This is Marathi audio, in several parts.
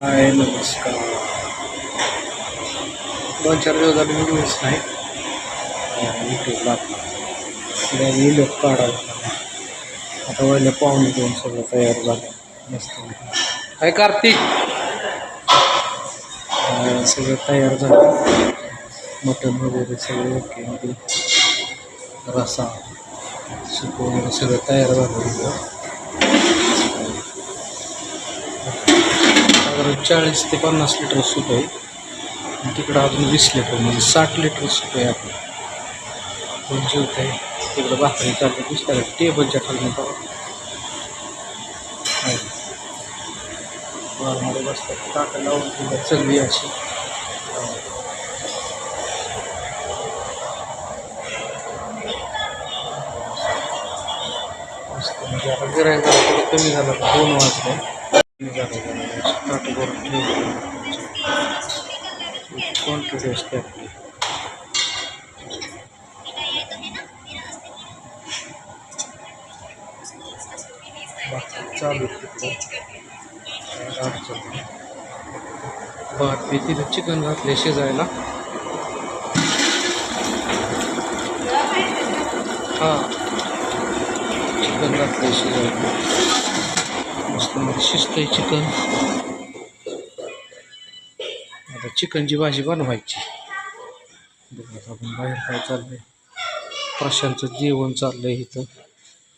हाय नमस्कार. दोन चार दिवस झाले व्हिडिओच नाही. यूट्यूबला आपला व्हिडिओ काढायला आता वळले पाहुणे दोन सगळं तयार झालं. मस्त. काय कार्तिक. सगळं तयार झालं. मटण वगैरे सगळं ओके रसा सुकून सगळं तयार झालं इथं. साधारण चाळीस ते पन्नास लिटर सूप आहे. आणि तिकडं अजून वीस लिटर म्हणजे साठ लिटर सूप आहे आपलं. कोण जेवत आहे. तिकडं भाकरी चालतं दिसतं टेबलच्या खाली मध्ये बसतात. टाका लावून दिलं सगळी अशी. म्हणजे आता गिरायला थोडं कमी झालं दोन वाजले. कमी झालं जरा ताटं भरून आपली चालू आहे तिकडं चिकन घातले शिजायला हां चिकन घातले शिजायला मस्त मध्ये शिजतंय चिकन. आता चिकनची भाजी बनवायची. बघा आपण बाहेर काय चाललंय. प्रशांतचं जेवण चाललंय इथं.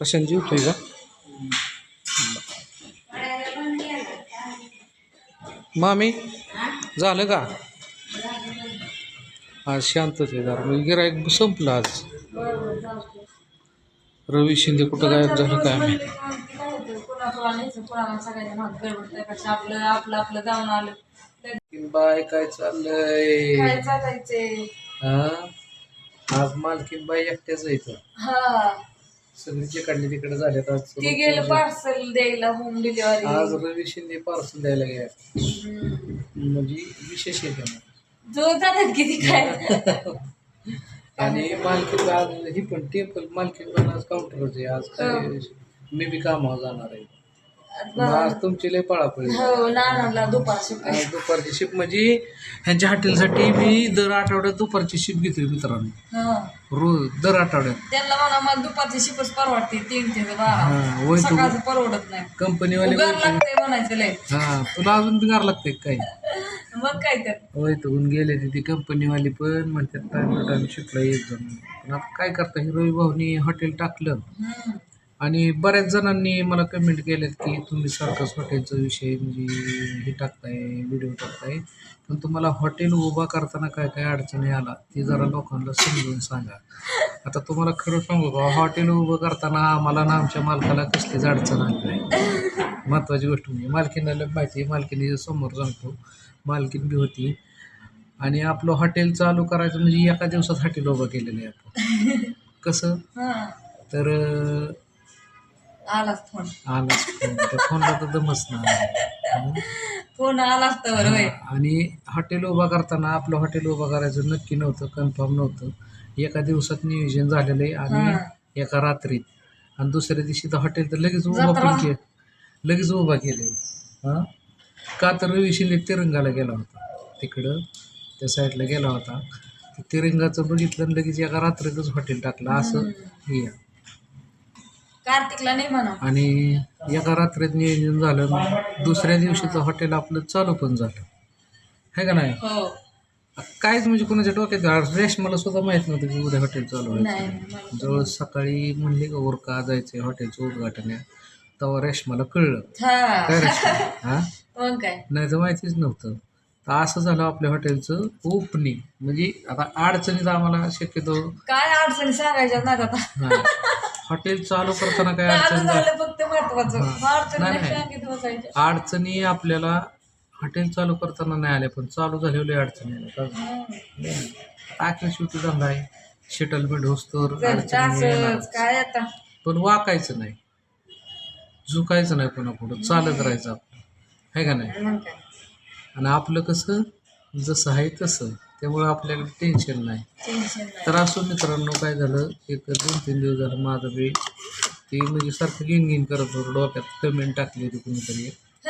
प्रशांत जेवतोय का? मामी झालं का? आज शांतच आहे जरा. म्हणजे गिरायक संपलं आज. रवी शिंदे कुठं गायब झालं काय माहिती? आपलं आपलं जाऊन आलं. बाय काय चाललंय? काय चालायचे हा? आज मालकीन बाई एकट्याच इथं. हा. सगळी तिकडली तिकडे झाल्यात आज ते गेलं पार्सल द्यायला होम आज डिलिव्हरी रवी शिंदे पार्सल द्यायला गेल्या. म्हणजे विशेष आहे जातात किती काय? आणि मालकीन आज ही पण टेबल मालकीन पण आज काउंटरच आहे. आज काय मी बी कामावर जाणार आहे. आज तुमची लय पळापळी. हो नानाला आज दुपारची शिप म्हणजे ह्यांच्या हॉटेलसाठी मी दर आठवड्यात दुपारची शिप घेतोय मित्रांनो. हा. रोज दर आठवड्यात. म्हणा मला दुपारची शिपच परवडते तीन ते हा, बारा वय तू- सकाळचं परवडत नाही. कंपनीवाले उगार लागते म्हणायचं लय. हा तुला अजून बिगार लागते काय? मग काय तर. होय होऊन गेले तिथे कंपनीवाली पण म्हणतात टाइम टू टाइम शिपला येत जाऊन पण आता काय करता ही रवी भाऊनी हॉटेल टाकलं. हम्म. आणि बऱ्याच जणांनी मला कमेंट केल्यात की तुम्ही सर्कस हॉटेलचा विषय म्हणजे हे टाकताय व्हिडिओ टाकताय. पण तुम्हाला हॉटेल उभा करताना काय काय अडचणी आला ते जरा लोकांना समजून सांगा. आता तुम्हाला खरं सांगू का हॉटेल उभं करताना आम्हाला ना आमच्या मालकाला कसलीच अडचण आली नाही. महत्त्वाची गोष्ट म्हणजे मालकीनाला माहिती मालकीने समोर सांगतो मालकीन बी होती. आणि आपलं हॉटेल चालू करायचं म्हणजे एका दिवसात हॉटेल उभं केलेलं आहे आपण. कसं? तर आलाच फोन. आलाच फोन. त्या फोनला तर दमच नाही. फोन आलाच तर होय आणि हॉटेल उभा करताना आपलं हॉटेल उभं करायचं नक्की नव्हतं कन्फर्म नव्हतं. एका दिवसात नियोजन झालेलं आहे. आणि एका रात्रीत. आणि दुसऱ्या दिवशी तर हॉटेल तर लगेच उभा. पण केलं. लगेच उभा केले. हां? का तर रवी शिंदे तिरंगाला गेला होता. तिकडं त्या साईडला गेला होता. तिरंगाचं बघितलं लगेच एका रात्रीतच हॉटेल टाकलं. असं हे. कार्तिकला नाही म्हणा आणि एका रात्रीत नियोजन झालं दुसऱ्या दिवशीचं हॉटेल आपलं चालू पण झालं. है का नाही? हो. काहीच म्हणजे कोणाच्या डोक्यात रेश मला सुद्धा माहीत नव्हतं की उद्या हॉटेल चालू नाही व्हायचं मला- जवळ सकाळी म्हणले का वर का जायचंय हॉटेलचं उद्घाटन आहे. तेव्हा रेश मला कळलं. हा. काय रेशमा हा? मग काय? नाही तर माहितीच नव्हतं. तर असं झालं आपल्या हॉटेलचं ओपनिंग. म्हणजे आता अडचणीत आम्हाला शक्यतो काय अडचणी सांगायच्या नाहीत आता? हा. हॉटेल चालू करताना काय अडचण झालं फक्त महत्वाचं. अडचणी आपल्याला हॉटेल चालू करताना नाही आल्या पण चालू झालेल्या अडचणी आल्या. आखिर शेवटी धंदा आहे. सेटलमेंट. असंच काय पण वाकायचं नाही. झुकायचं नाही पुन्हा पुढं चालत राहायचं आपलं. आहे का नाही? आणि आपलं कसं? जसं आहे तसं. त्यामुळं आपल्याला टेन्शन नाही. टेन्शन नाही. तर असं मित्रांनो काय झालं? एक दोन तीन दिवस झालं माझं बी ते म्हणजे सारखं गिन गिन करत होतं डोक्यात कमेंट टाकली होती कुणीतरी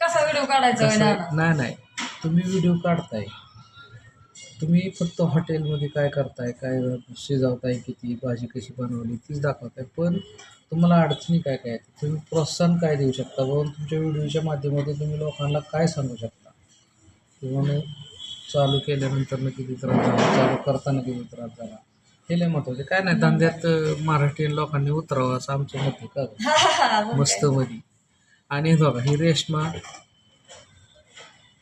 कसा व्हिडिओ काढायचा कसं? नाही नाही. तुम्ही व्हिडिओ काढताय. तुम्ही फक्त हॉटेलमध्ये काय करताय काय शिजवताय किती भाजी कशी बनवली तीच दाखवताय. पण तुम्हाला अडचणी काय काय आहेत? तुम्ही प्रोत्साहन काय देऊ शकता? बाबा तुमच्या व्हिडिओच्या माध्यमातून तुम्ही लोकांना काय सांगू शकता? किंवा मग चालू केल्यानंतर किती त्रास झाला चालू करताना किती त्रास झाला हे लय महत्त्वाचे काय नाही धंद्यात महाराष्ट्रीयन लोकांनी उतरावं असं आमचं मत आहे का? मस्त मध्ये आणि हे बघा ही रेशमा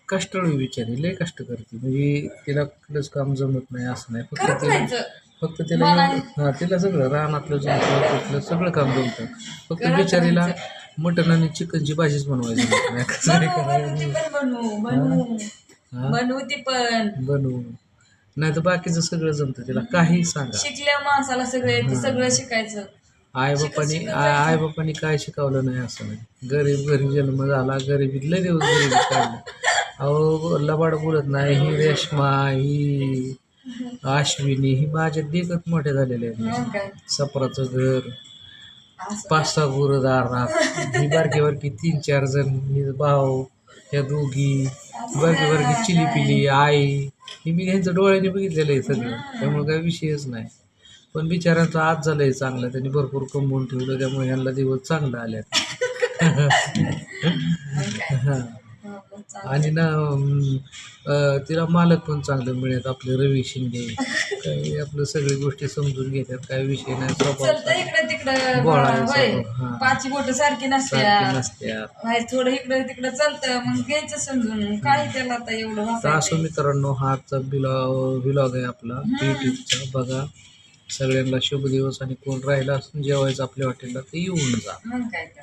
कष्टाळू विचारी लय कष्ट करते. म्हणजे तिला कुठलंच काम जमत नाही असं नाही. फक्त तिला फक्त तिला हा तिला सगळं रानातलं जमतं तिथलं सगळं काम जमतं. फक्त बिचारीला मटण आणि चिकनची भाजीच बनवायची. नाही. बनवू ती पण. बनवू. नाही तर बाकीचं सगळं जमतं तिला. काही सांगा. शिकल्या माणसाला सगळे ते सगळं शिकायचं. आई बापानी आई बापानी काय शिकवलं नाही असं नाही. गरीब घरी जन्म झाला. गरिबीत लय दिवस गरिबी काढलं. अहो लबाड बोलत नाही. ही रेश्मा ही अश्विनी ही माझ्या देखत मोठे झालेले आहेत. सपराचं घर. पाच सहा गुरं दारात ही बारकी बारकी तीन चार जण. भाऊ. ह्या दोघी बारकी बारकी चिली पिली आई. ही मी ह्यांचं डोळ्याने बघितलेलं आहे सगळं. त्यामुळे काही विषयच नाही. पण बिचाऱ्यांचं आज झालंय चांगलं. त्यांनी भरपूर कमवून ठेवलं. त्यामुळे ह्यांना दिवस चांगला आल्यात. आणि ना तिला मालक पण चांगले मिळत आपले रवी शिंदे. काही आपलं सगळी गोष्टी समजून घेतात. काही विषय नाही. स्वभाव इकडे होय हा. पाची बोट सारखी नसत्या. सारखी नसत्या. व्हाय थोडं इकडं तिकडं चालतं मग घ्यायचं समजून. काय त्याला आता एवढं तर असं मित्रांनो हा आजचा बिलॉग बिलॉग आहे आपला. युट्यूबचा बघा. सगळ्यांना शुभ दिवस आणि कोण राहिला असून जेवायचं आपल्या हॉटेलला ते येऊन जा. मग काय तर.